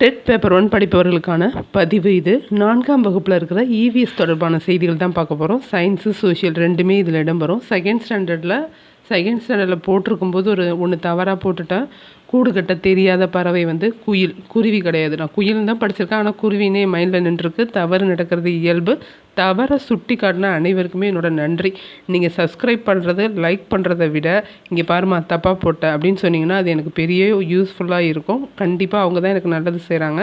Dead paper one படிப்பவர்களுக்கான பதிவு இது. நான்காம் வகுப்பில் இருக்கிற இவிஎஸ் தொடர்பான செய்திகள் தான் பார்க்க போகிறோம் சயின்ஸு சோஷியல் ரெண்டுமே இதில் இடம்பெறும் செகண்ட் ஸ்டாண்டர்டில் செகண்ட் ஸ்டாண்டர்டில் போட்டிருக்கும்போது ஒரு ஒன்று தவறாக போட்டுட்டேன் கூடு கட்ட தெரியாத பறவை வந்து குயில் குருவி கிடையாது. நான் குயில் தான் படிச்சிருக்கேன். ஆனால் குருவினே மைண்டில் நின்றுருக்கு. தவறு நடக்கிறது இயல்பு. தவறை சுட்டி காட்டின அனைவருக்குமே என்னோட நன்றி. நீங்கள் சப்ஸ்கிரைப் பண்ணுறது லைக் பண்ணுறதை விட இங்கே பாருமா தப்பாக போட்டேன் அப்படின்னு சொன்னீங்கன்னா அது எனக்கு பெரிய யூஸ்ஃபுல்லாக இருக்கும். கண்டிப்பாக அவங்க தான் எனக்கு நல்லது செய்கிறாங்க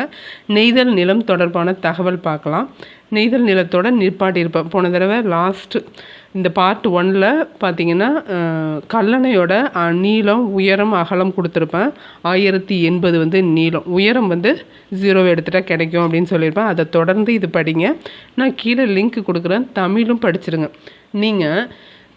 நெய்தல் நிலம் தொடர்பான தகவல் பார்க்கலாம். நெய்தல் நிலத்தோட நிற்பாட்டியிருப்பேன் போன தடவை லாஸ்ட்டு இந்த பார்ட் ஒனில் பார்த்தீங்கன்னா கல்லணையோட நீளம் உயரம் அகலம் கொடுத்துருப்பேன். ஆயிரத்தி எண்பது வந்து நீளம். உயரம் வந்து ஜீரோவை எடுத்துகிட்டா கிடைக்கும் அப்படின்னு சொல்லியிருப்பேன். அதை தொடர்ந்து இது படிங்க. நான் கீழே லிங்க் கொடுக்குறேன். தமிழும் படிச்சிருங்க. நீங்கள்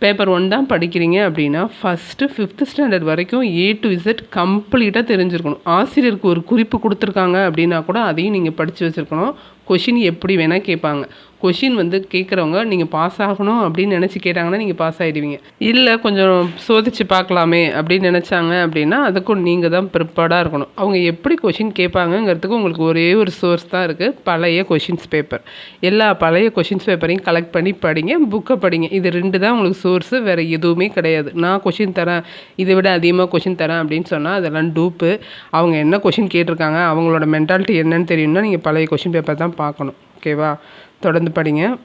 பேப்பர் ஒன் தான் படிக்கிறீங்க அப்படின்னா ஃபஸ்ட்டு ஃபிஃப்த் ஸ்டாண்டர்ட் வரைக்கும் ஏ டு இசட் கம்ப்ளீட்டாக தெரிஞ்சிருக்கணும். ஆசிரியருக்கு ஒரு குறிப்பு கொடுத்துருக்காங்க அப்படின்னா கூட அதையும் நீங்கள் படித்து வச்சுருக்கணும். கொஷின் எப்படி வேணால் கேட்பாங்க. கொஷின் வந்து கேட்குறவங்க நீங்கள் பாஸ் ஆகணும் அப்படின்னு நினச்சி கேட்டாங்கன்னா நீங்கள் பாஸ் ஆகிடுவீங்க இல்லை கொஞ்சம் சோதிச்சு பார்க்கலாமே அப்படின்னு நினச்சாங்க அப்படின்னா அதுக்கும் நீங்கள் தான் ப்ரிப்பேர்டாக இருக்கணும். அவங்க எப்படி கொஷின் கேட்பாங்கங்கிறதுக்கு உங்களுக்கு ஒரே ஒரு சோர்ஸ் தான் இருக்குது பழைய கொஷின்ஸ் பேப்பர் எல்லா பழைய கொஷின்ஸ் பேப்பரையும் கலெக்ட் பண்ணி படிங்க புக்கை படிங்க. இது ரெண்டு தான் உங்களுக்கு சோர்ஸு வேறு எதுவுமே கிடையாது. நான் கொஷின் தரேன் இதை விட அதிகமாக கொஷின் தரேன் அப்படின்னு சொன்னால் அதெல்லாம் டூப்பு அவங்க என்ன கொஷின் கேட்டிருக்காங்க அவங்களோட மென்டாலிட்டி என்னன்னு தெரியும்னா நீங்கள் பழைய கொஷின் பேப்பர் தான் பார்க்கணும். ஓகேவா? தொடர்ந்து படிங்க.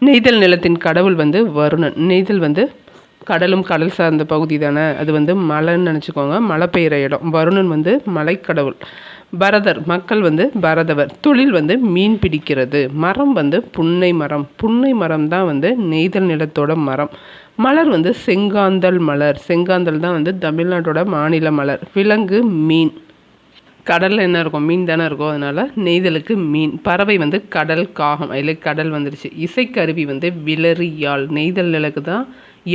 நெய்தல் நிலத்தின் கடவுள் வந்து வருணன். நெய்தல் வந்து கடலும் கடல் சார்ந்த பகுதி தானே? அது வந்து மலைன்னு நினச்சிக்கோங்க. மழை பெய்கிற இடம். வருணன் வந்து மலைக்கடவுள். பரதர் மக்கள் வந்து பரதவர். தொழில் வந்து மீன் பிடிக்கிறது. மரம் வந்து புன்னை மரம். புன்னை மரம் தான் வந்து நெய்தல் நிலத்தோட மரம். மலர் வந்து செங்காந்தல் மலர். செங்காந்தல் தான் வந்து தமிழ்நாட்டோட மாநில மலர். விலங்கு மீன். கடலில் என்ன இருக்கும்? மீன் தானே இருக்கும். அதனால் நெய்தலுக்கு மீன். பறவை வந்து கடல் காகம். இல்லை கடல் வந்துடுச்சு இசைக்கருவி வந்து விலறி யாழ். நெய்தல் நிலக்கு தான்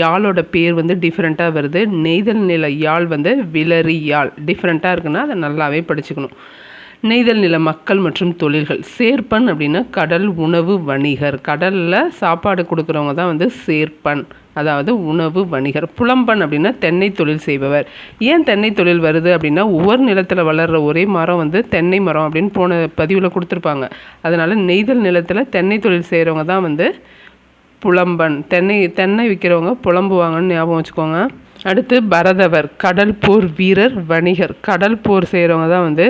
யாழோட பேர் வந்து டிஃப்ரெண்ட்டாக வருது. நெய்தல் நில யாழ் வந்து விலறி யாழ். டிஃப்ரெண்ட்டாக இருக்குன்னா அதை நல்லாவே படிச்சுக்கணும். நெய்தல் நில மக்கள் மற்றும் தொழில்கள். சேர்ப்பன் அப்படின்னா கடல் உணவு வணிகர். கடலில் சாப்பாடு கொடுக்குறவங்க தான் வந்து சேர்ப்பன். அதாவது உணவு வணிகர். புலம்பன் அப்படின்னா தென்னை தொழில் செய்பவர். ஏன் தென்னை தொழில் வருது அப்படின்னா ஒவ்வொரு நிலத்தில் வளர்கிற ஒரே மரம் வந்து தென்னை மரம் அப்படின்னு போன பதிவில் கொடுத்துருப்பாங்க. அதனால் நெய்தல் நிலத்தில் தென்னை தொழில் செய்கிறவங்க தான் வந்து புலம்பன். தென்னை தென்னை விற்கிறவங்க புலம்புவாங்கன்னு ஞாபகம் வச்சுக்கோங்க. அடுத்து பரதவர் கடல் போர் வீரர் வணிகர். கடல் போர் செய்கிறவங்க தான் வந்து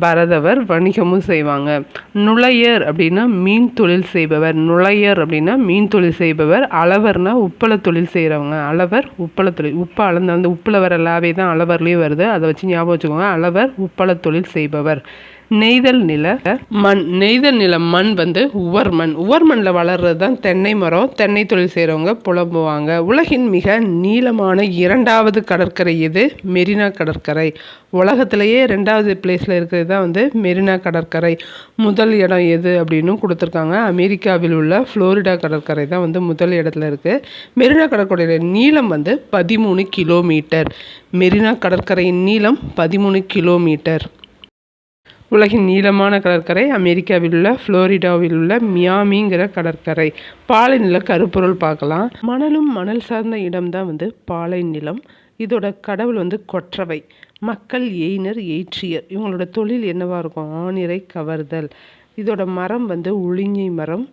பரதவர் வணிகமும் செய்வாங்க. நுழையர் அப்படின்னா மீன் தொழில் செய்பவர். நுழையர் அப்படின்னா மீன் தொழில் செய்பவர். அளவர்னா உப்பள தொழில் செய்கிறவங்க அளவர் உப்பள தொழில் உப்பு அளந்த அந்த உப்பில் வர லாவே தான் அளவர்லேயும் வருது. அதை வச்சு ஞாபகம் வச்சுக்கோங்க. அளவர் உப்பள தொழில் செய்பவர். நெய்தல் நில மண் நெய்தல் நில மண் வந்து உவர் மண். உவர் மண்ணில் வளர்றது தான் தென்னை மரம். தென்னை தொழில் செய்கிறவங்க புலம்புவாங்க. உலகின் மிக நீளமான இரண்டாவது கடற்கரை எது? மெரினா கடற்கரை. உலகத்திலேயே ரெண்டாவது பிளேஸில் இருக்கிறது தான் வந்து மெரினா கடற்கரை. முதல் இடம் எது அப்படின்னு கொடுத்துருக்காங்க. அமெரிக்காவில் உள்ள ஃப்ளோரிடா கடற்கரை தான் வந்து முதல் இடத்துல இருக்குது மெரினா கடற்கரையோட நீளம் வந்து பதிமூணு கிலோமீட்டர் மெரினா கடற்கரையின் நீளம் பதிமூணு கிலோமீட்டர் உலகின் நீளமான கடற்கரை அமெரிக்காவில் உள்ள ஃப்ளோரிடாவில் உள்ள மியாமிங்கிற கடற்கரை. பாலை நில கருப்பொருள் பார்க்கலாம். மணலும் மணல் சார்ந்த இடம்தான் வந்து பாலை நிலம். இதோட கடவுள் வந்து கொற்றவை. மக்கள் எய்னர் எயிற்றியர் இவங்களோட தொழில் என்னவாக இருக்கும்? ஆணிரை கவர்தல். இதோட மரம் வந்து உளிஞ்சை மரம்.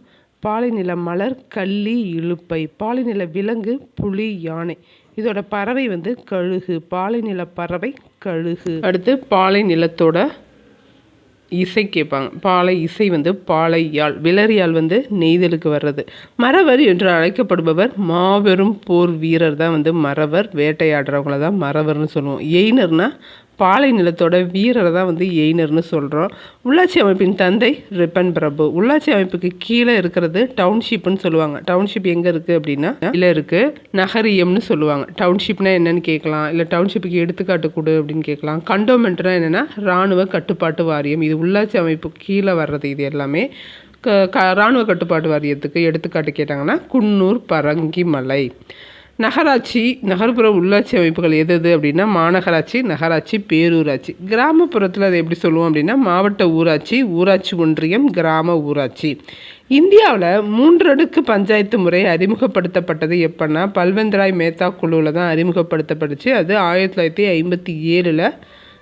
பாலைநில மலர் கள்ளி இழுப்பை. பாலைநில விலங்கு புலி யானை. இதோட பறவை வந்து கழுகு. பாலைநில பறவை கழுகு. அடுத்து பாலை நிலத்தோட இசை கேட்பாங்க. பாலை இசை வந்து பாலையாள் விலரியால் வந்து நெய்தலுக்கு வர்றது. மறவர் என்று அழைக்கப்படுபவர் மாபெரும் போர் வீரர் தான் வந்து மறவர். வேட்டையாடுறவங்கள தான் மறவர்னு சொல்லுவோம். எய்னர்னா பாலை நிலத்தோட வீரரை தான் வந்து எயினர்னு சொல்கிறோம் உள்ளாட்சி அமைப்பின் தந்தை ரிப்பன் பிரபு. உள்ளாட்சி அமைப்புக்கு கீழே இருக்கிறது டவுன்ஷிப்னு சொல்லுவாங்க. டவுன்ஷிப் எங்கே இருக்குது அப்படின்னா இல்லை இருக்குது நகரியம்னு சொல்லுவாங்க. டவுன்ஷிப்னா என்னன்னு கேட்கலாம். இல்லை டவுன்ஷிப்புக்கு எடுத்துக்காட்டு கொடு அப்படின்னு கேட்கலாம். கண்டோமெண்ட்னா என்னென்னா இராணுவ கட்டுப்பாட்டு வாரியம். இது உள்ளாட்சி அமைப்பு கீழே வர்றது இது எல்லாமே. க க இராணுவ கட்டுப்பாட்டு வாரியத்துக்கு எடுத்துக்காட்டு கேட்டாங்கன்னா குன்னூர் பரங்கி மலை நகராட்சி நகர்ப்புற உள்ளாட்சி அமைப்புகள் எது எது அப்படின்னா மாநகராட்சி நகராட்சி பேரூராட்சி. கிராமப்புறத்தில் அதை எப்படி சொல்லுவோம் அப்படின்னா மாவட்ட ஊராட்சி ஊராட்சி ஒன்றியம் கிராம ஊராட்சி. இந்தியாவில் மூன்றடுக்கு பஞ்சாயத்து முறை அறிமுகப்படுத்தப்பட்டது எப்போன்னா பல்வந்தராய் மேத்தா குழுவில் தான் அறிமுகப்படுத்தப்பட்டுச்சு. அது ஆயிரத்தி தொள்ளாயிரத்தி ஐம்பத்தி ஏழில்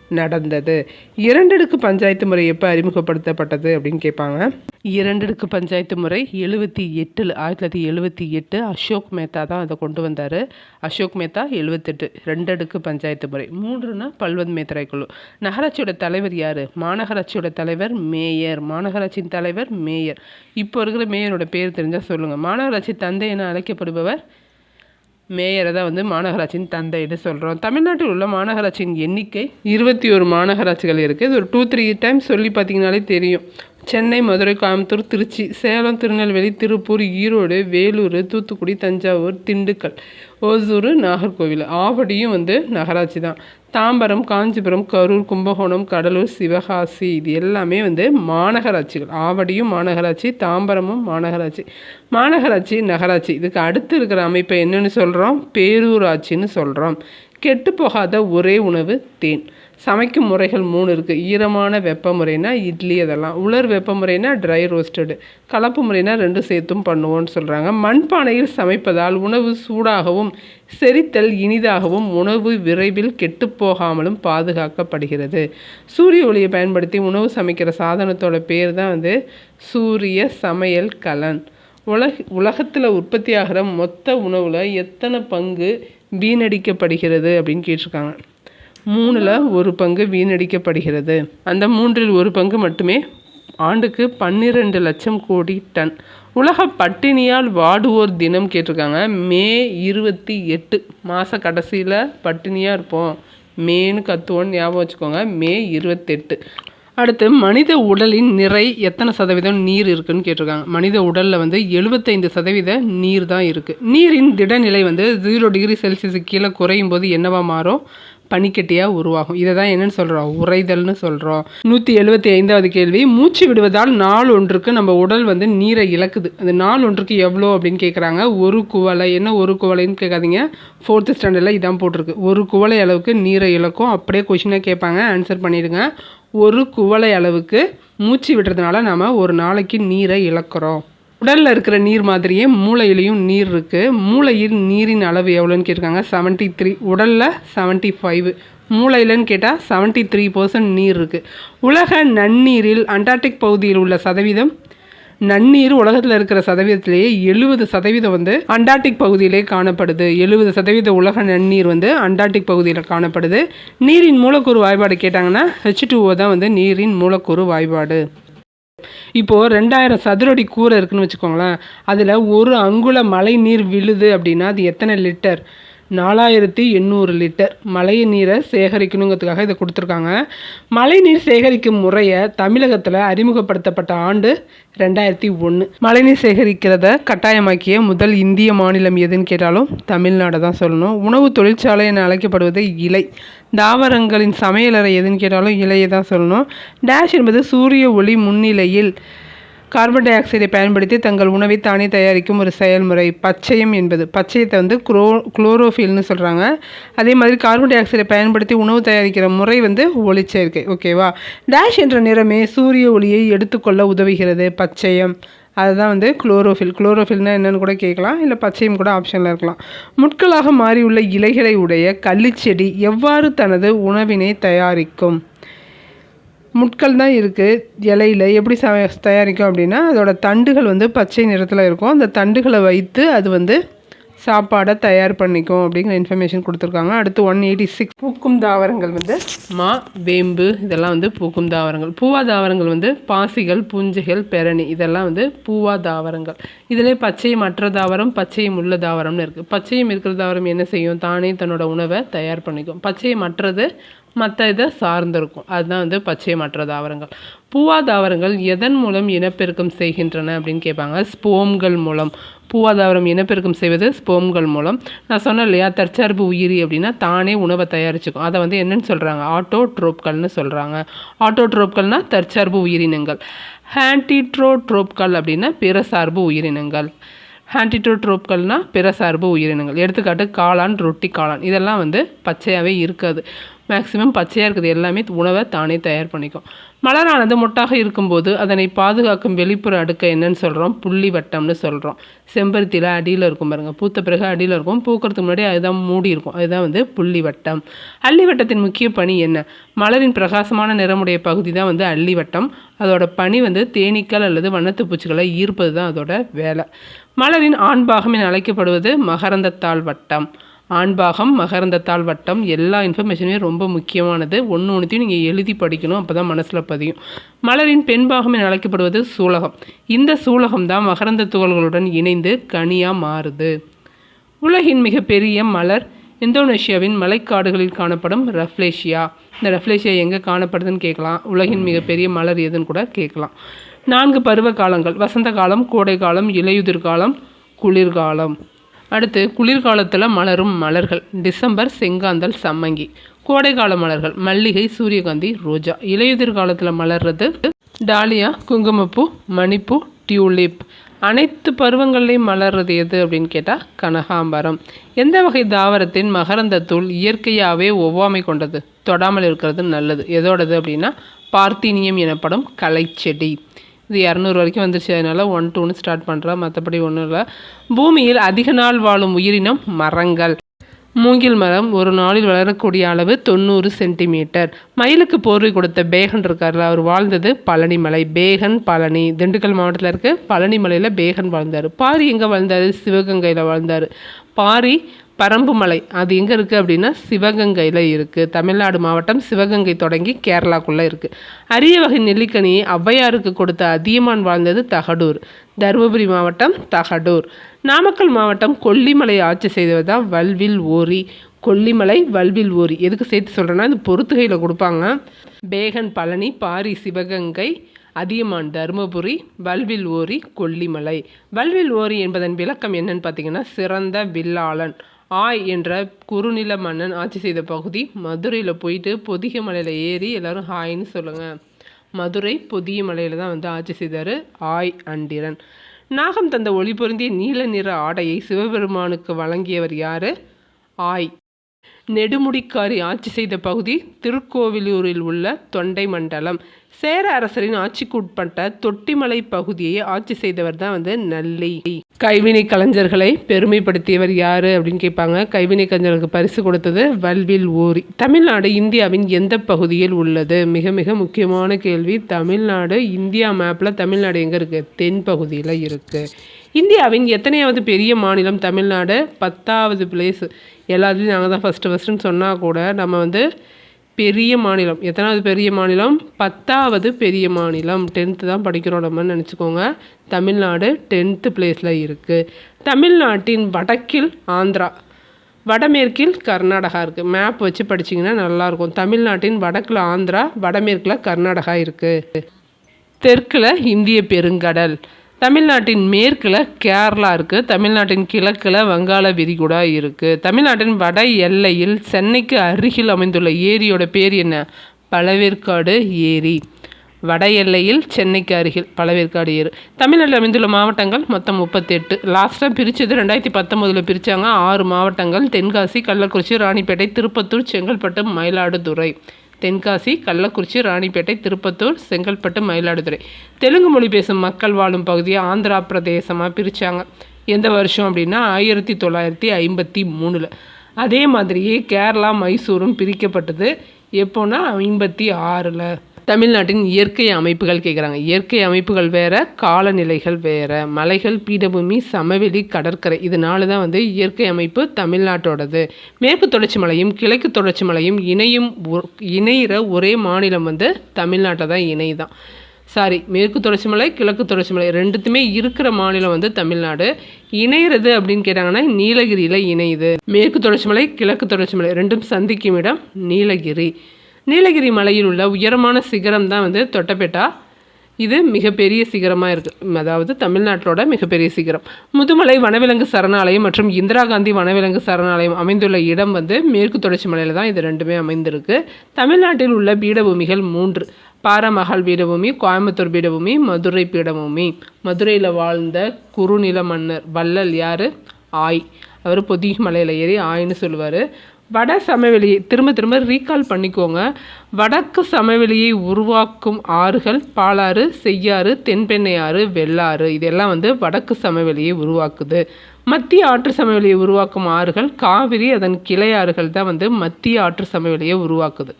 நடந்தது. இரண்டடுக்கு பஞ்சாயத்து முறை எப்போ அறிமுகப்படுத்தப்பட்டது அப்படின்னு கேட்பாங்க இரண்டடுக்கு பஞ்சாயத்து முறை எழுபத்தி எட்டில் ஆயிரத்தி தொள்ளாயிரத்தி எழுபத்தி எட்டு அசோக் மேத்தா தான் அதை கொண்டு வந்தார். அசோக் மேத்தா எழுபத்தெட்டு ரெண்டடுக்கு பஞ்சாயத்து முறை. மூன்றுனா பல்வந்த் மேத்தரை குழு. நகராட்சியோட தலைவர் யார்? மாநகராட்சியோட தலைவர் மேயர். மாநகராட்சியின் தலைவர் மேயர். இப்போ இருக்கிற மேயரோட பேர் தெரிஞ்சால் சொல்லுங்கள் மாநகராட்சி தந்தை என அழைக்கப்படுபவர் மேயரை தான் வந்து மாநகராட்சியின் தந்தைன்னு சொல்கிறோம் தமிழ்நாட்டில் உள்ள மாநகராட்சியின் எண்ணிக்கை இருபத்தி ஒரு மாநகராட்சிகள் இருக்குது இது ஒரு டூ த்ரீ டைம்ஸ் சொல்லி பார்த்தீங்கனாலே தெரியும். சென்னை மதுரை கோயம்புத்தூர் திருச்சி சேலம் திருநெல்வேலி திருப்பூர் ஈரோடு வேலூர் தூத்துக்குடி தஞ்சாவூர் திண்டுக்கல் ஓசூர் நாகர்கோவில். ஆவடியும் வந்து நகராட்சி தான். தாம்பரம் காஞ்சிபுரம் கரூர் கும்பகோணம் கடலூர் சிவகாசி இது எல்லாமே வந்து மாநகராட்சிகள். ஆவடியும் மாநகராட்சி தாம்பரமும் மாநகராட்சி. மாநகராட்சி நகராட்சி. இதுக்கு அடுத்து இருக்கிற அமைப்பை என்னென்னு சொல்கிறோம் பேரூராட்சின்னு சொல்கிறோம் கெட்டு போகாத ஒரே உணவு தேன். சமைக்கும் முறைகள் மூணு இருக்குது ஈரமான வெப்ப முறைனா இட்லி அதெல்லாம். உலர் வெப்ப முறைனா ட்ரை ரோஸ்டடு கலப்பு முறைனா ரெண்டு சேர்த்தும் பண்ணுவோன்னு சொல்கிறாங்க மண்பானையில் சமைப்பதால் உணவு சூடாகவும் செரித்தல் இனிதாகவும் உணவு விரைவில் கெட்டுப்போகாமலும் பாதுகாக்கப்படுகிறது. சூரிய ஒளியை பயன்படுத்தி உணவு சமைக்கிற சாதனத்தோட பேர் தான் வந்து சூரிய சமையல் கலன். உலக உலகத்தில் உற்பத்தியாகிற மொத்த உணவில் எத்தனை பங்கு வீணடிக்கப்படுகிறது அப்படின்னு கேட்டிருக்காங்க. மூணில் ஒரு பங்கு வீணடிக்கப்படுகிறது. அந்த மூன்றில் ஒரு பங்கு மட்டுமே ஆண்டுக்கு பன்னிரெண்டு லட்சம் கோடி டன். உலக பட்டினியால் வாடுவோர் தினம் கேட்டிருக்காங்க. மே இருபத்தி எட்டு மாத கடைசியில் பட்டினியாக இருப்போம். மேன்னு கத்துவோன்னு ஞாபகம் வச்சுக்கோங்க. மே இருபத்தெட்டு அடுத்து மனித உடலின் நிறை எத்தனை சதவீதம் நீர் இருக்குன்னு கேட்டிருக்காங்க. மனித உடலில் வந்து எழுபத்தைந்து சதவீத நீர் தான் இருக்குது நீரின் திடநிலை வந்து ஜீரோ டிகிரி செல்சியஸுக்கு கீழே குறையும் போது என்னவா மாறும்? பனிக்கட்டியாக உருவாகும். இதை தான் என்னென்னு சொல்கிறோம் உறைதல்னு சொல்கிறோம் நூற்றி எழுபத்தி ஐந்தாவது கேள்வி மூச்சு விடுவதால் நாள் ஒன்றுக்கு நம்ம உடல் வந்து நீரை இழக்குது. அந்த நாள் ஒன்றுக்கு எவ்வளோ அப்படின்னு கேட்குறாங்க ஒரு குவளை என்ன ஒரு குவளைன்னு கேட்காதீங்க. ஃபோர்த்து ஸ்டாண்டர்டில் இதான் போட்டிருக்கு. ஒரு குவளை அளவுக்கு நீரை இழக்கும். அப்படியே கொஷினாக கேட்பாங்க. ஆன்சர் பண்ணிவிடுங்க ஒரு குவளை அளவுக்கு மூச்சு விடுறதுனால நாம் ஒரு நாளைக்கு நீரை இழக்கிறோம். உடலில் இருக்கிற நீர் மாதிரியே மூளையிலையும் நீர் இருக்குது மூளையில் நீரின் அளவு எவ்வளோன்னு கேட்டிருக்காங்க? செவன்ட்டி த்ரீ உடலில் செவன்ட்டி ஃபைவ் மூளையிலன்னு கேட்டால் செவன்ட்டி த்ரீ பர்சன்ட் நீர் இருக்குது உலக நன்னீரில் அண்டார்டிக் பகுதியில் உள்ள சதவீதம் நன்னீர் உலகத்தில் இருக்கிற சதவீதத்திலேயே எழுபது சதவீதம் வந்து அண்டார்டிக் பகுதியிலே காணப்படுது. எழுபது சதவீத உலக நன்னீர் வந்து அண்டார்டிக் பகுதியில் காணப்படுது. நீரின் மூலக்கூறு வாய்ப்பாடு கேட்டாங்கன்னா ஹெச் டூஓ தான் வந்து நீரின் மூலக்கூறு வாய்ப்பாடு இப்போது ரெண்டாயிரம் சதுரடி கூரை இருக்குன்னு வச்சுக்கோங்களேன் அதில் ஒரு அங்குல மழை நீர் விழுது அப்படின்னா அது எத்தனை லிட்டர்? நாலாயிரத்தி எண்ணூறு லிட்டர். மழை நீரை சேகரிக்கணுங்கிறதுக்காக இதை கொடுத்துருக்காங்க. மழை நீர் சேகரிக்கும் முறையை தமிழகத்தில் அறிமுகப்படுத்தப்பட்ட ஆண்டு ரெண்டாயிரத்தி ஒன்று மழைநீர் சேகரிக்கிறத கட்டாயமாக்கிய முதல் இந்திய மாநிலம் எதுன்னு கேட்டாலும் தமிழ்நாடு தான் சொல்லணும். உணவு தொழிற்சாலை என அழைக்கப்படுவது இலை. தாவரங்களின் சமையலறை எதுன்னு கேட்டாலும் இலையை தான் சொல்லணும். டேஷ் என்பது சூரிய ஒளி முன்னிலையில் கார்பன் டை ஆக்சைடை பயன்படுத்தி தங்கள் உணவை தானே தயாரிக்கும் ஒரு செயல்முறை. பச்சையம் என்பது பச்சையத்தை வந்து குரோ குளோரோஃபில்னு சொல்கிறாங்க அதே மாதிரி கார்பன் டை ஆக்சைடை பயன்படுத்தி உணவு தயாரிக்கிற முறை வந்து ஒளிச்சேர்க்கை. ஓகேவா டேஷ் என்ற நிறமே சூரிய ஒளியை எடுத்துக்கொள்ள உதவுகிறது. பச்சையம். அதுதான் வந்து குளோரோஃபில் குளோரோஃபில்னால் என்னென்னு கூட கேட்கலாம். இல்லை பச்சையும் கூட ஆப்ஷனில் இருக்கலாம். முட்களாக மாறியுள்ள இலைகளை உடைய கள்ளிச்செடி எவ்வாறு தனது உணவினை தயாரிக்கும்? முட்கள் தான் இருக்குது இலையில் எப்படி ச தயாரிக்கும் அப்படின்னா அதோடய தண்டுகள் வந்து பச்சை நிறத்தில் இருக்கும். அந்த தண்டுகளை வைத்து அது வந்து சாப்பாடை தயார் பண்ணிக்கும் அப்படிங்கிற இன்ஃபர்மேஷன் கொடுத்துருக்காங்க. அடுத்து ஒன் எயிட்டி சிக்ஸ் பூக்கும் தாவரங்கள் வந்து மா வேம்பு இதெல்லாம் வந்து பூக்கும் தாவரங்கள். பூவா தாவரங்கள் வந்து பாசிகள் பூஞ்சைகள் பெரணி. இதெல்லாம் வந்து பூவா தாவரங்கள். இதிலே பச்சை மற்ற தாவரம் பச்சையும் உள்ள தாவரம்னு இருக்குது பச்சையும் இருக்கிற தாவரம் என்ன செய்யும்? தானே தன்னோட உணவை தயார் பண்ணிக்கும். பச்சை மற்றது மற்ற இதை சார்ந்திருக்கும். அதுதான் வந்து பச்சை மற்ற தாவரங்கள். பூவா தாவரங்கள் எதன் மூலம் இனப்பெருக்கம் செய்கின்றன அப்படின்னு கேட்பாங்க. ஸ்போம்கள் மூலம். பூவா தாவரம் இனப்பெருக்கம் செய்வது ஸ்போம்கள் மூலம். நான் சொன்னேன் இல்லையா தற்சார்பு உயிரி அப்படின்னா தானே உணவை தயாரிச்சுக்கும். அதை வந்து என்னென்னு சொல்கிறாங்க ஆட்டோட்ரோப்கள்னு சொல்கிறாங்க ஆட்டோட்ரோப்கள்னால் தற்சார்பு உயிரினங்கள். ஹேண்டிட்ரோட்ரோப்கள் அப்படின்னா பிற சார்பு உயிரினங்கள். ஹேண்டிட்ரோட்ரோப்கள்னால் பிற சார்பு உயிரினங்கள். எடுத்துக்காட்டு காளான் ரொட்டி காளான். இதெல்லாம் வந்து பச்சையாகவே இருக்காது. மேக்ஸிமம் பச்சையாக இருக்கிறது எல்லாமே உணவை தானே தயார் பண்ணிக்கும். மலரானது மொட்டாக இருக்கும்போது அதனை பாதுகாக்கும் வெளிப்புற அடுக்கை என்னன்னு சொல்கிறோம் புள்ளி வட்டம்னு சொல்கிறோம் செம்பருத்தியில் அடியில் இருக்கும் பாருங்கள் பூத்த பிறகு அடியில் இருக்கும். பூக்கிறதுக்கு முன்னாடி அதுதான் மூடி இருக்கும். அதுதான் வந்து புள்ளி வட்டம். அள்ளி வட்டத்தின் முக்கிய பணி என்ன? மலரின் பிரகாசமான நிறமுடைய பகுதி தான் வந்து அள்ளி வட்டம். அதோட பணி வந்து தேனீக்கள் அல்லது வண்ணத்து பூச்சிகளை ஈர்ப்பது தான் அதோட வேலை. மலரின் ஆண்பாகம் என அழைக்கப்படுவது மகரந்தத்தாள் வட்டம். ஆண்பாகம் மகரந்தத்தாள் வட்டம் எல்லா இன்ஃபர்மேஷனுமே ரொம்ப முக்கியமானது. ஒன்று ஒன்றுத்தையும் நீங்கள் எழுதி படிக்கணும் அப்போ தான் மனசில் பதியும். மலரின் பெண்பாகம் என அழைக்கப்படுவது சூலகம். இந்த சூலகம் தான் மகரந்த துகள்களுடன் இணைந்து கனியாக மாறுது. உலகின் மிகப்பெரிய மலர் இந்தோனேஷியாவின் மலைக்காடுகளில் காணப்படும் ரஃப்லேஷியா இந்த ரஃப்லேஷியா எங்கே காணப்படுதுன்னு கேட்கலாம் உலகின் மிகப்பெரிய மலர் எதுன்னு கூட கேட்கலாம் நான்கு பருவ காலங்கள் வசந்த காலம் கோடை காலம் இலையுதிர் காலம் குளிர்காலம். அடுத்து குளிர்காலத்தில் மலரும் மலர்கள். டிசம்பர் செங்காந்தல் சம்மங்கி. கோடைக்கால மலர்கள். மல்லிகை சூரியகாந்தி ரோஜா. இலையுதிர் காலத்தில் மலர்றது டாலியா குங்குமப்பூ மணிப்பூ டியூலிப். அனைத்து பருவங்கள்லேயும் மலர்றது எது அப்படின்னு கேட்டால் கனகாம்பரம். எந்த வகை தாவரத்தின் மகரந்தத்தூள் இயற்கையாகவே ஒவ்வாமை கொண்டது? தொடாமல் இருக்கிறது நல்லது. எதோடது அப்படின்னா பார்த்தீனியம் எனப்படும் கலைச்செடி. இது இரநூறு வரைக்கும் வந்துருச்சு. அதனால் ஒன் டூன்னு ஸ்டார்ட் பண்ணுறோம் மற்றபடி ஒன்றும் இல்லை. பூமியில் அதிக நாள் வாழும் உயிரினம் மரங்கள். மூங்கில் மரம் ஒரு நாளில் வளரக்கூடிய அளவு தொண்ணூறு சென்டிமீட்டர். மயிலுக்கு போர்வை கொடுத்த பேகன் இருக்கார்ல அவர் வாழ்ந்தது பழனிமலை. பேகன் பழனி. திண்டுக்கல் மாவட்டத்தில் இருக்க. பழனிமலையில் பேகன் வாழ்ந்தார். பாரி எங்கே வாழ்ந்தார்? சிவகங்கையில் வாழ்ந்தார். பாரி பரம்புமலை அது எங்கே இருக்குது அப்படின்னா சிவகங்கையில் இருக்குது தமிழ்நாடு மாவட்டம் சிவகங்கை தொடங்கி கேரளாக்குள்ளே இருக்குது அரிய வகை நெல்லிக்கனியை ஔவையாருக்கு கொடுத்த அதியமான் வாழ்ந்தது தகடூர். தருமபுரி மாவட்டம் தகடூர். நாமக்கல் மாவட்டம் கொல்லிமலை ஆட்சி செய்தவர் தான் வல்வில் ஓரி. கொல்லிமலை வல்வில் ஓரி. எதுக்கு சேர்த்து சொல்கிறேன்னா இந்த பொறுத்துகையில் கொடுப்பாங்க. பேகன் பழனி பாரி சிவகங்கை அதியமான் தருமபுரி வல்வில் ஓரி கொல்லிமலை. வல்வில் ஓரி என்பதன் விளக்கம் என்னன்னு பார்த்தீங்கன்னா சிறந்த வில்லாளன். ஆய் என்ற குறுநில மன்னன் ஆட்சி செய்த பகுதி மதுரையில் போயிட்டு பொதிகை மலையில் ஏறி எல்லோரும் ஹாய்ன்னு சொல்லுங்கள் மதுரை பொதிய மலையில் தான் வந்து ஆட்சி செய்தார் ஆய் அண்டிரன். நாகம் தந்த ஒளி பொருந்திய நீல நிற ஆடையை சிவபெருமானுக்கு வழங்கியவர் யார்? ஆய். நெடுமுடிக்காரி ஆட்சி செய்த பகுதி திருக்கோவிலூரில் உள்ள தொண்டை மண்டலம். சேர அரசரின் ஆட்சிக்கு உட்பட்ட தொட்டிமலை பகுதியை ஆட்சி செய்தவர் தான் வந்து நல்லி. கைவினை கலைஞர்களை பெருமைப்படுத்தியவர் யாரு அப்படின்னு கேட்பாங்க. கைவினை கலைஞர்களுக்கு பரிசு கொடுத்தது வல்வில் ஊரி தமிழ்நாடு இந்தியாவின் எந்த பகுதியில் உள்ளது? மிக மிக முக்கியமான கேள்வி. தமிழ்நாடு இந்தியா மேப்பில் தமிழ்நாடு எங்கே இருக்குது தென் பகுதியில் இருக்குது இந்தியாவின் எத்தனையாவது பெரிய மாநிலம் தமிழ்நாடு? பத்தாவது பிளேஸ் எல்லாத்துலேயும் நாங்கள் தான் ஃபஸ்ட்டு ஃபஸ்ட்டுன்னு சொன்னால் கூட நம்ம வந்து பெரிய மாநிலம். எத்தனாவது பெரிய மாநிலம்? பத்தாவது பெரிய மாநிலம். டென்த்து தான் படிக்கிறோம் நம்மன்னு நினச்சிக்கோங்க. தமிழ்நாடு டென்த்து பிளேஸில் இருக்குது தமிழ்நாட்டின் வடக்கில் ஆந்திரா வடமேற்கில் கர்நாடகா இருக்குது மேப் வச்சு படிச்சிங்கன்னா நல்லாயிருக்கும் தமிழ்நாட்டின் வடக்கில் ஆந்திரா வடமேற்கில் கர்நாடகா இருக்குது தெற்கில் இந்திய பெருங்கடல். தமிழ்நாட்டின் மேற்கில் கேரளா இருக்குது தமிழ்நாட்டின் கிழக்கில் வங்காள விரிகுடா இருக்குது தமிழ்நாட்டின் வட எல்லையில் சென்னைக்கு அருகில் அமைந்துள்ள ஏரியோட பேர் என்ன? பழவேற்காடு ஏரி. வட எல்லையில் சென்னைக்கு அருகில் பழவேற்காடு ஏரி. தமிழ்நாட்டில் அமைந்துள்ள மாவட்டங்கள் மொத்தம் முப்பத்தெட்டு. லாஸ்ட்டாக பிரித்தது ரெண்டாயிரத்தி பத்தொம்போதில் பிரித்தாங்க ஆறு மாவட்டங்கள். தென்காசி கள்ளக்குறிச்சி ராணிப்பேட்டை திருப்பத்தூர் செங்கல்பட்டு மயிலாடுதுறை. தென்காசி கள்ளக்குறிச்சி ராணிப்பேட்டை திருப்பத்தூர் செங்கல்பட்டு மயிலாடுதுறை. தெலுங்கு மொழி பேசும் மக்கள் வாழும் பகுதியை ஆந்திரா பிரதேசமாக பிரித்தாங்க எந்த வருஷம் அப்படின்னா ஆயிரத்தி தொள்ளாயிரத்தி ஐம்பத்தி மூணில். அதே மாதிரியே கேரளா மைசூரும் பிரிக்கப்பட்டது. எப்போன்னா ஐம்பத்தி ஆறில். தமிழ்நாட்டின் இயற்கை அமைப்புகள் கேட்குறாங்க இயற்கை அமைப்புகள் வேறு காலநிலைகள் வேறு. மலைகள் பீடபூமி சமவெளி கடற்கரை. இதனால தான் வந்து இயற்கை அமைப்பு தமிழ்நாட்டோடது. மேற்கு தொடர்ச்சி மலையும் கிழக்கு தொடர்ச்சி மலையும் இணையும் இணைகிற ஒரே மாநிலம் வந்து தமிழ்நாட்டை தான் இணைதான். சாரி மேற்கு தொடர்ச்சி மலை கிழக்கு தொடர்ச்சி மலை ரெண்டுத்துமே இருக்கிற மாநிலம் வந்து தமிழ்நாடு. இணையிறது அப்படின்னு கேட்டாங்கன்னா நீலகிரியில் இணையுது. மேற்கு தொடர்ச்சி மலை கிழக்கு தொடர்ச்சி மலை ரெண்டும் சந்திக்கும் இடம் நீலகிரி. நீலகிரி மலையில் உள்ள உயரமான சிகரம் தான் வந்து தொட்டபெட்டா. இது மிகப்பெரிய சிகரமாக இருக்குது அதாவது தமிழ்நாட்டோட மிகப்பெரிய சிகரம். முதுமலை வனவிலங்கு சரணாலயம் மற்றும் இந்திரா காந்தி வனவிலங்கு சரணாலயம் அமைந்துள்ள இடம் வந்து மேற்கு தொடர்ச்சி மலையில் தான் இது ரெண்டுமே அமைந்திருக்கு. தமிழ்நாட்டில் உள்ள பீடபூமிகள் மூன்று. பாரமகால் பீடபூமி கோயம்புத்தூர் பீடபூமி மதுரை பீடபூமி. மதுரையில் வாழ்ந்த குறுநில மன்னர் வள்ளல் யார்? ஆய். அவர் பொதிகை மலையில் ஏறி ஆயின்னு சொல்லுவார். வட சமவெளியை திரும்ப திரும்ப ரீகால் பண்ணிக்கோங்க. வடக்கு சமவெளியை உருவாக்கும் ஆறுகள் பாலாறு செய்யாறு தென்பெண்ணை ஆறு வெள்ளாறு இதெல்லாம் வந்து வடக்கு சமவெளியை உருவாக்குது. மத்திய ஆற்று சமவெளியை உருவாக்கும் ஆறுகள் காவிரி அதன் கிளை ஆறுகள் தான் வந்து மத்திய ஆற்று சமவெளியை உருவாக்குது.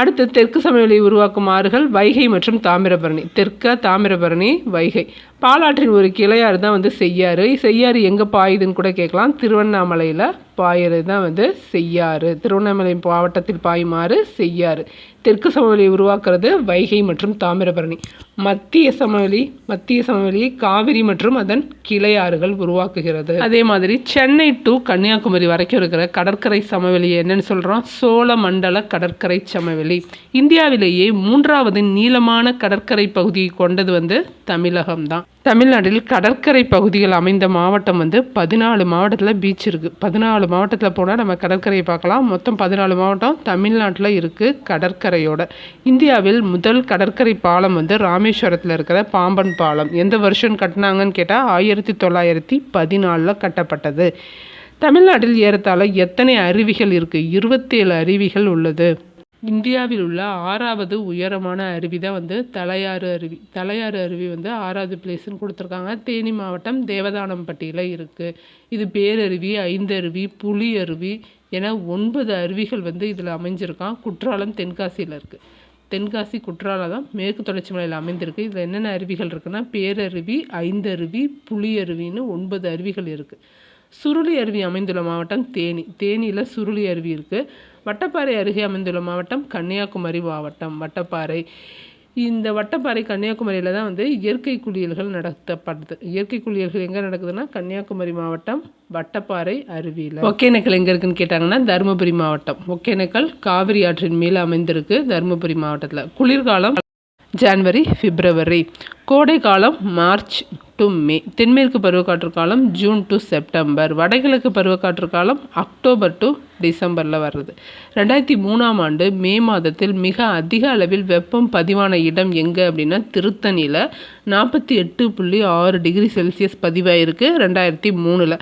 அடுத்து தெற்கு சமவெளியை உருவாக்கும் ஆறுகள் வைகை மற்றும் தாமிரபரணி. தெற்க தாமிரபரணி வைகை. பாலாற்றின் ஒரு கிளையாறு தான் வந்து செய்யாறு. செய்யாறு எங்கே பாயுதுன்னு கூட கேட்கலாம். திருவண்ணாமலையில் பாயறது தான் வந்து செய்யாறு. திருவண்ணாமலை மாவட்டத்தில் பாயுமாறு செய்யாறு. தெற்கு சமவெளியை உருவாக்குறது வைகை மற்றும் தாமிரபரணி. மத்திய சமவெளி மத்திய சமவெளியை காவிரி மற்றும் அதன் கிளையாறுகள் உருவாக்குகிறது. அதே மாதிரி சென்னை டு கன்னியாகுமரி வரைக்கும் இருக்கிற கடற்கரை சமவெளி என்னன்னு சொல்கிறோம் சோழமண்டல கடற்கரை சமவெளி. இந்தியாவிலேயே மூன்றாவது நீளமான கடற்கரை பகுதியை கொண்டது வந்து தமிழகம் தான். தமிழ்நாட்டில் கடற்கரை பகுதிகள் அமைந்த மாவட்டம் வந்து பதினாலு மாவட்டத்தில் பீச் இருக்குது பதினாலு மாவட்டத்தில் போனால் நம்ம கடற்கரையை பார்க்கலாம். மொத்தம் பதினாலு மாவட்டம் தமிழ்நாட்டில் இருக்குது கடற்கரையோட. இந்தியாவில் முதல் கடற்கரை பாலம் வந்து ராமேஸ்வரத்தில் இருக்கிற பாம்பன் பாலம். எந்த வருஷம் கட்டினாங்கன்னு கேட்டால் ஆயிரத்தி தொள்ளாயிரத்தி பதினாலில் கட்டப்பட்டது. தமிழ்நாட்டில் ஏறத்தாழ எத்தனை அருவிகள் இருக்குது இருபத்தேழு அருவிகள் உள்ளது. இந்தியாவில் உள்ள ஆறாவது உயரமான அருவி தான் வந்து தலையாறு அருவி. தலையாறு அருவி வந்து ஆறாவது பிளேஸ்னு கொடுத்துருக்காங்க. தேனி மாவட்டம் தேவதானம்பட்டியில் இருக்குது இது பேரருவி ஐந்தருவி புலி அருவி என ஒன்பது அருவிகள் வந்து இதில் அமைஞ்சிருக்கான். குற்றாலம் தென்காசியில் இருக்குது தென்காசி குற்றாலம் தான் மேற்கு தொடர்ச்சி மலையில் அமைந்திருக்கு. இதில் என்னென்ன அருவிகள் இருக்குன்னா பேரருவி ஐந்தருவி புலி அருவின்னு ஒன்பது அருவிகள் இருக்குது சுருளி அருவி அமைந்துள்ள மாவட்டம் தேனி. தேனியில் சுருளி அருவி இருக்குது வட்டப்பாறை அருகே அமைந்துள்ள மாவட்டம் கன்னியாகுமரி மாவட்டம். வட்டப்பாறை இந்த வட்டப்பாறை கன்னியாகுமரியில் தான் வந்து இயற்கை குளியல்கள் நடத்தப்படுது இயற்கை குளியல்கள் எங்கே நடக்குதுன்னா கன்னியாகுமரி மாவட்டம் வட்டப்பாறை அருவியில். ஒகேனக்கல் எங்கே இருக்குன்னு கேட்டாங்கன்னா தருமபுரி மாவட்டம். ஒகேனக்கல் காவிரி ஆற்றின் மேல் அமைந்திருக்கு தருமபுரி மாவட்டத்தில். குளிர்காலம் ஜான்வரி பிப்ரவரி. கோடை காலம் மார்ச் டு மே தென்மேற்கு பருவக்காற்று காலம் ஜூன் டு செப்டம்பர் வடகிழக்கு பருவக்காற்று காலம் அக்டோபர் டு டிசம்பரில் வர்றது. ரெண்டாயிரத்தி மூணாம் ஆண்டு மே மாதத்தில் மிக அதிக அளவில் வெப்பம் பதிவான இடம் எங்கே அப்படின்னா திருத்தணியில். நாற்பத்தி எட்டு புள்ளி ஆறு டிகிரி செல்சியஸ் பதிவாயிருக்கு ரெண்டாயிரத்தி மூணில்.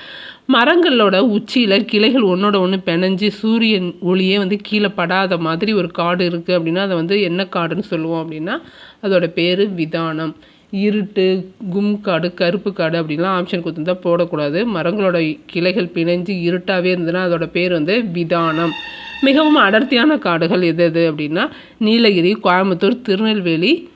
மரங்களோட உச்சியில் கிளைகள் ஒன்றோட ஒன்று பிணைஞ்சு சூரியன் ஒளியே வந்து கீழே படாத மாதிரி ஒரு காடு இருக்குது அப்படின்னா அதை வந்து என்ன காடுன்னு சொல்லுவோம் அப்படின்னா அதோட பேர் விதானம். இருட்டு கும் காடு கருப்பு காடு அப்படின்லாம் ஆப்ஷன் கொடுத்துருந்தா போடக்கூடாது. மரங்களோட கிளைகள் பிணைஞ்சு இருட்டாகவே இருந்ததுன்னா அதோட பேர் வந்து விதானம். மிகவும் அடர்த்தியான காடுகள் எது எது அப்படின்னா நீலகிரி கோயம்புத்தூர் திருநெல்வேலி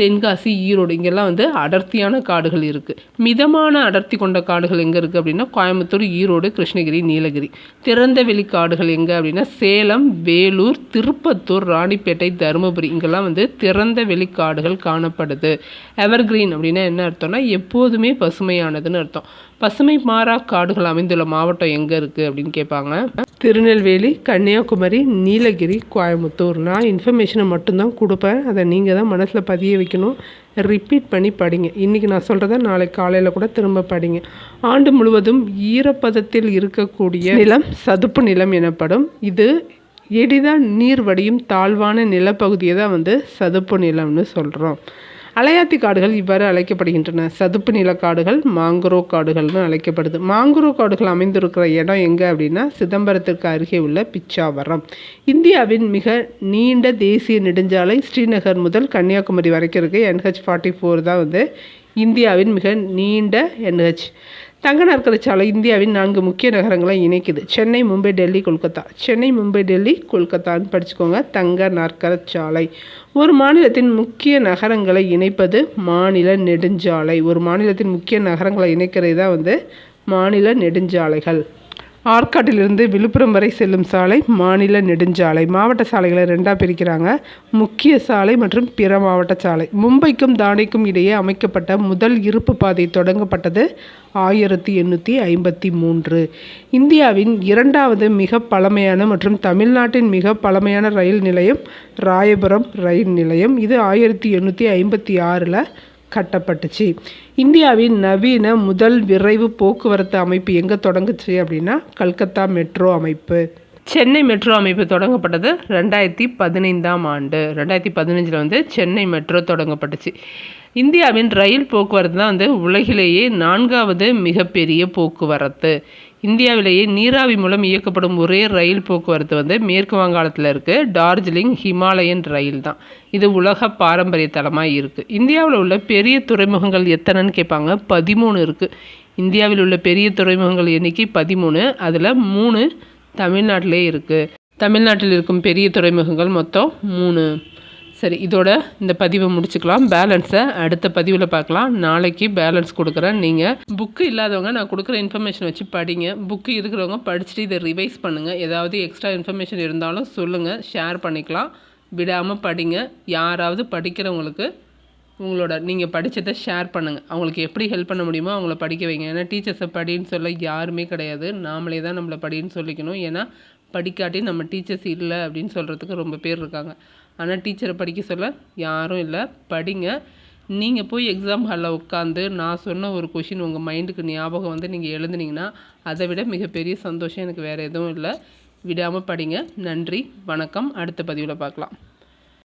தென்காசி ஈரோடு இங்கெல்லாம் வந்து அடர்த்தியான காடுகள் இருக்குது மிதமான அடர்த்தி கொண்ட காடுகள் எங்கே இருக்குது அப்படின்னா கோயம்புத்தூர் ஈரோடு கிருஷ்ணகிரி நீலகிரி. திறந்த வெளி காடுகள் எங்கே அப்படின்னா சேலம் வேலூர் திருப்பத்தூர் ராணிப்பேட்டை தருமபுரி இங்கெல்லாம் வந்து திறந்த வெளி காடுகள் காணப்படுது. எவர்கிரீன் அப்படின்னா என்ன அர்த்தம்னா எப்போதுமே பசுமையானதுன்னு அர்த்தம். பசுமை மாறா காடுகள் அமைந்துள்ள மாவட்டம் எங்கே இருக்குது அப்படின்னு கேட்பாங்க. திருநெல்வேலி கன்னியாகுமரி நீலகிரி கோயம்புத்தூர். நான் இன்ஃபர்மேஷனை மட்டும்தான் கொடுப்பேன். அதை நீங்கள் தான் மனசில் பதிய வைக்கணும். ரிப்பீட் பண்ணி படிங்க. இன்றைக்கி நான் சொல்கிறத நாளைக்கு காலையில் கூட திரும்ப படிங்க. ஆண்டு முழுவதும் ஈரப்பதத்தில் இருக்கக்கூடிய நிலம் சதுப்பு நிலம் எனப்படும். இது எளிதாக நீர் வடியும் தாழ்வான நிலப்பகுதியை தான் வந்து சதுப்பு நிலம்னு சொல்கிறோம் அலையாத்தி காடுகள் இவ்வாறு அழைக்கப்படுகின்றன. சதுப்பு நில காடுகள் மாங்குரோ காடுகள்னு அழைக்கப்படுது. மாங்குரோ காடுகள் அமைந்திருக்கிற இடம் எங்கே அப்படின்னா சிதம்பரத்திற்கு அருகே உள்ள பிச்சாவரம். இந்தியாவின் மிக நீண்ட தேசிய நெடுஞ்சாலை ஸ்ரீநகர் முதல் கன்னியாகுமரி வரைக்கும் இருக்குது என்ஹெச் ஃபார்ட்டி ஃபோர் தான் வந்து இந்தியாவின் மிக நீண்ட என்ஹெச் தங்க நாற்கரை சாலை இந்தியாவின் நான்கு முக்கிய நகரங்களை இணைக்குது. சென்னை மும்பை டெல்லி கொல்கத்தா. சென்னை மும்பை டெல்லி கொல்கத்தான்னு படிச்சுக்கோங்க. தங்க நாற்கரை சாலை ஒரு மாநிலத்தின் முக்கிய நகரங்களை இணைப்பது மாநில நெடுஞ்சாலை. ஒரு மாநிலத்தின் முக்கிய நகரங்களை இணைக்கிறது தான் வந்து மாநில நெடுஞ்சாலைகள். ஆற்காட்டிலிருந்து விழுப்புரம் வரை செல்லும் சாலை மாநில நெடுஞ்சாலை. மாவட்ட சாலைகளை ரெண்டாக பிரிக்கிறாங்க. முக்கிய சாலை மற்றும் பிற மாவட்ட சாலை. மும்பைக்கும் தானேக்கும் இடையே அமைக்கப்பட்ட முதல் இருப்பு பாதை தொடங்கப்பட்டது ஆயிரத்தி எண்ணூற்றி ஐம்பத்தி மூன்று. இந்தியாவின் இரண்டாவது மிக பழமையான மற்றும் தமிழ்நாட்டின் மிக பழமையான ரயில் நிலையம் ராயபுரம் ரயில் நிலையம். இது ஆயிரத்தி எண்ணூற்றி ஐம்பத்தி ஆறில் கட்டப்பட்டுச்சு. இந்தியாவின் நவீன முதல் விரைவு போக்குவரத்து அமைப்பு எங்கே தொடங்குச்சு அப்படின்னா கல்கத்தா மெட்ரோ அமைப்பு. சென்னை மெட்ரோ அமைப்பு தொடங்கப்பட்டது ரெண்டாயிரத்தி பதினைந்தாம் ஆண்டு. ரெண்டாயிரத்தி பதினஞ்சில் வந்து சென்னை மெட்ரோ தொடங்கப்பட்டுச்சு. இந்தியாவின் ரயில் போக்குவரத்து தான் வந்து உலகிலேயே நான்காவது மிகப்பெரிய போக்குவரத்து. இந்தியாவிலேயே நீராவி மூலம் இயக்கப்படும் ஒரே ரயில் போக்குவரத்து வந்து மேற்கு வங்காளத்தில் இருக்குது டார்ஜிலிங் ஹிமாலயன் ரயில் தான். இது உலக பாரம்பரிய தலமாக இருக்குது இந்தியாவில் உள்ள பெரிய துறைமுகங்கள் எத்தனைன்னு கேட்பாங்க பதிமூணு இருக்குது இந்தியாவில் உள்ள பெரிய துறைமுகங்கள் எண்ணிக்கை பதிமூணு. அதில் மூணு தமிழ்நாட்டிலே இருக்குது தமிழ்நாட்டில் இருக்கும் பெரிய துறைமுகங்கள் மொத்தம் மூணு. சரி இதோட இந்த பதிவை முடிச்சுக்கலாம். பேலன்ஸை அடுத்த பதிவில் பார்க்கலாம். நாளைக்கு பேலன்ஸ் கொடுக்குறேன். நீங்கள் புக்கு இல்லாதவங்க நான் கொடுக்குற இன்ஃபர்மேஷன் வச்சு படிங்க. புக்கு இருக்கிறவங்க படிச்சுட்டு இதை ரிவைஸ் பண்ணுங்கள் ஏதாவது எக்ஸ்ட்ரா இன்ஃபர்மேஷன் இருந்தாலும் சொல்லுங்கள் ஷேர் பண்ணிக்கலாம். விடாமல் படிங்க. யாராவது படிக்கிறவங்களுக்கு உங்களோட நீங்கள் படித்ததை ஷேர் பண்ணுங்கள் அவங்களுக்கு எப்படி ஹெல்ப் பண்ண முடியுமோ அவங்கள படிக்க வைங்க. ஏன்னா டீச்சர்ஸை படின்னு சொல்ல யாருமே கிடையாது. நாமளே தான் நம்மளை படின்னு சொல்லிக்கணும். ஏன்னா படிக்காட்டி நம்ம டீச்சர்ஸ் இல்லை அப்படின்னு சொல்கிறதுக்கு ரொம்ப பேர் இருக்காங்க. ஆனால் டீச்சரை படிக்க சொல்ல யாரும் இல்லை. படிங்க. நீங்கள் போய் எக்ஸாம் ஹாலில் உட்காந்து நான் சொன்ன ஒரு கொஷின் உங்கள் மைண்டுக்கு ஞாபகம் வந்து நீங்கள் எழுதுனீங்கன்னா அதை விட மிகப்பெரிய சந்தோஷம் எனக்கு வேறு எதுவும் இல்லை. விடாமல் படிங்க. நன்றி. வணக்கம். அடுத்த பதிவில் பார்க்கலாம்.